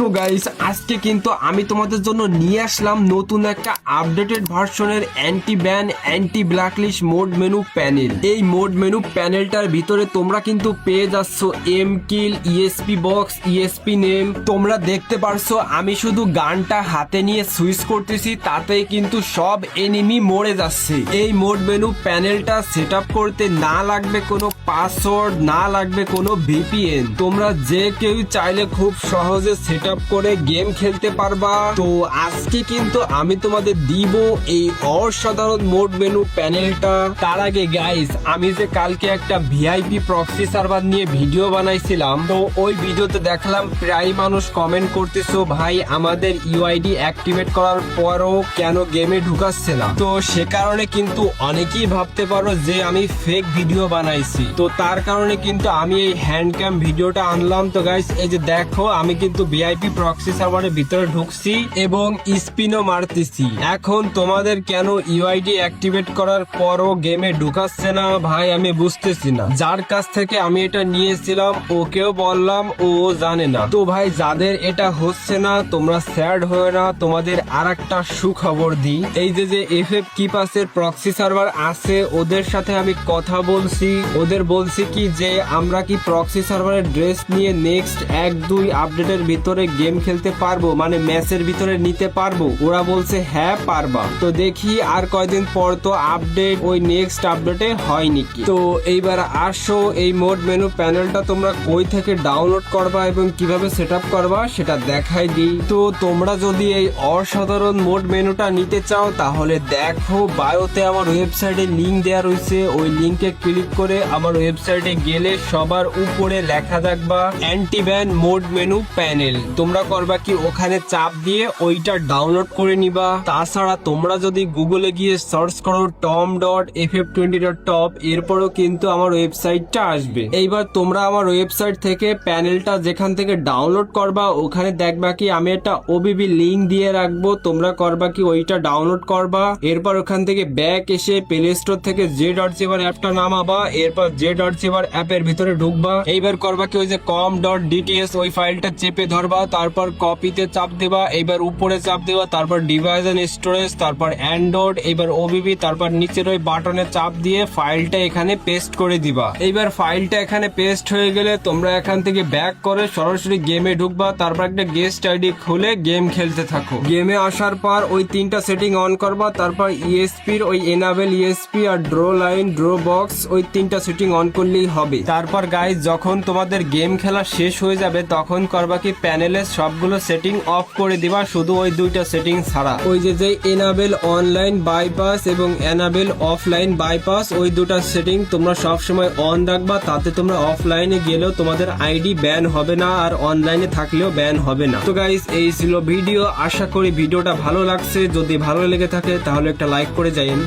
So guys আজকে কিন্তু আমি তোমাদের জন্য নিয়ে আসলাম নতুন একটা আপডেটেড ভার্সনের anti ban anti blacklist mod menu panel এই মোড মেনু প্যানেলটার ভিতরে তোমরা কিন্তু পেয়ে যাচ্ছ aim kill ESP box ESP name তোমরা দেখতে পারছ, আমি শুধু গানটা হাতে নিয়ে সুইচ করতেছি, তাতেই কিন্তু সব এনিমি মরে যাচ্ছে। এই মোড মেনু প্যানেলটা সেট করতে না লাগবে কোনো পাসওয়ার্ড না লাগবে কোনো ভিপিএন তোমরা যে কেউ চাইলে খুব সহজে সেট করে গেম খেলতে পারবা। তো আজকে কিন্তু আমি তোমাদের দিব এই অসাধারণ মোড মেনু প্যানেলটা তার আগে গাইস আমি যে কালকে একটা ভিআইপি প্রক্সি সার্ভার নিয়ে ভিডিও বানাইছিলাম, তো ওই ভিডিওতে দেখলাম প্রায় মানুষ কমেন্ট করতেছো, ভাই, আমাদের ইউআইডি অ্যাক্টিভেট করার পরও কেন গেমে ঢুকাচ্ছে না? তো সে কারণে কিন্তু অনেকেই ভাবতে পারো যে আমি ফেক ভিডিও বানাইছি। তো তার কারণে কিন্তু আমি এই হ্যান্ড ক্যাম ভিডিওটা আনলাম। তো গাইস এই যে দেখো, আমি কিন্তু ভিআইপি প্রক্সি সার্ভারের ভিতরে ঢুকছি এবং স্পিনও মারতেছি। এখন তোমাদের কেন ইউআইডি অ্যাক্টিভেট করার পরও গেমে ঢুকাচ্ছে না ভাই, আমি বুঝতেছি না। যার কাছ থেকে আমি এটা নিয়েছিলাম, ওকেও বললাম, ও জানে না। তো ভাই, যাদের এটা হচ্ছে না, তোমরা স্যাড হয়ে না, তোমাদের আর একটা সুখবর দিই। এই যে যে এফ এফ কিপাসের প্রক্সি সার্ভার আছে, ওদের সাথে আমি কথা বলছি। ওদের বলছি কি যে, আমরা কি প্রক্সি সার্ভারের ড্রেস নিয়ে নেক্সট এক দুই আপডেটের ভিতরে গেম খেলতে পারব মানে ম্যাচের ভিতরে নিতে পারব। ওরা বলছে হ্যাঁ পারবা। তো দেখি আর কয়দিন পর তো আপডেট, ওই নেক্সট আপডেটে হয়নি কি তো এইবার আসো, এই মোড মেনু প্যানেলটা তোমরা কই থেকে ডাউনলোড করবা এবং কীভাবে সেট করবা, সেটা দেখাই দিই। তো তোমরা যদি এই অসাধারণ মোড মেনুটা নিতে চাও, তাহলে দেখো বায়োতে আমার ওয়েবসাইটে লিংক দেওয়া রয়েছে। ওই লিংকে ক্লিক করে আমার ওয়েবসাইটে গেলে সবার উপরে লেখা থাকবা anti ban mod menu panel তোমরা করবা কি? ওখানে চাপ দিয়ে ওইটা ডাউনলোড করে নিবা। তাছাড়া তোমরা যদি গুগলে গিয়ে সার্চ করো Tom dot F F twenty dot top এরপরও কিন্তু আমার ওয়েবসাইটটা আসবে। এইবার তোমরা আমার ওয়েবসাইট থেকে প্যানেলটা যেখান থেকে ডাউনলোড করবা, ওখানে দেখবা কি আমি একটা ওবিবি লিঙ্ক দিয়ে রাখব। তোমরা করবা কি ওইটা ডাউনলোড করবা। এরপর ওখান থেকে ব্যাক এসে প্লে স্টোর থেকে জে ডট সেভার অ্যাপটা নামাবা। এরপর জে ডট সেভার অ্যাপের ভিতরে ঢুকবা। এইবার করবা কি ওই যে কম ডট ডিটিএস ওই ফাইলটা চেপে ধরবা। তারপর কপিতে চাপ দেওয়া এবার উপরে চাপ দেওয়া তারপর ডিভাইস এন্ড স্টোরেজ তারপর অ্যান্ড্রয়েড এবার ওবিবি তারপর নিচের ওই বাটনে চাপ দিয়ে ফাইলটা এখানে পেস্ট করে দিবা। এইবার ফাইলটা এখানে পেস্ট হয়ে গেলে তোমরা এখান থেকে ব্যাক করে সরাসরি গেমে ঢুকবা, তারপর একটা গেস্ট আইডি খুলে গেম খেলতে থাকো। গেমে আসার পর ওই তিনটা সেটিং অন করবা, তারপর ইএসপির ওই এনাবেল ইএসপি আর ড্রো লাইন ড্রো বক্স ওই তিনটা সেটিং অন করলেই হবে। তারপর গাইজ যখন তোমাদের গেম খেলা শেষ হয়ে যাবে, তখন করবা কি প্যানেলের সবগুলো সেটিং অফ করে দিবা, শুধু ওই দুইটা সেটিং ছাড়া। ওই যে যে এনাবেল অনলাইন বাইপাস এবং এনাবেল অফলাইন বাইপাস ওই দুটা সেটিং তোমরা সব সময় অন রাখবা, তাতে তোমরা অফলাইনে গেলেও তোমাদের আইডি ব্যান হবে না আর অনলাইনে থাকলেও ব্যান হবে না। তো গাইজ এই ছিল ভিডিও আশা করি ভিডিওটা ভালো লাগছে। যদি ভালো লেগে থাকে তাহলে একটা লাইক করে যাইন।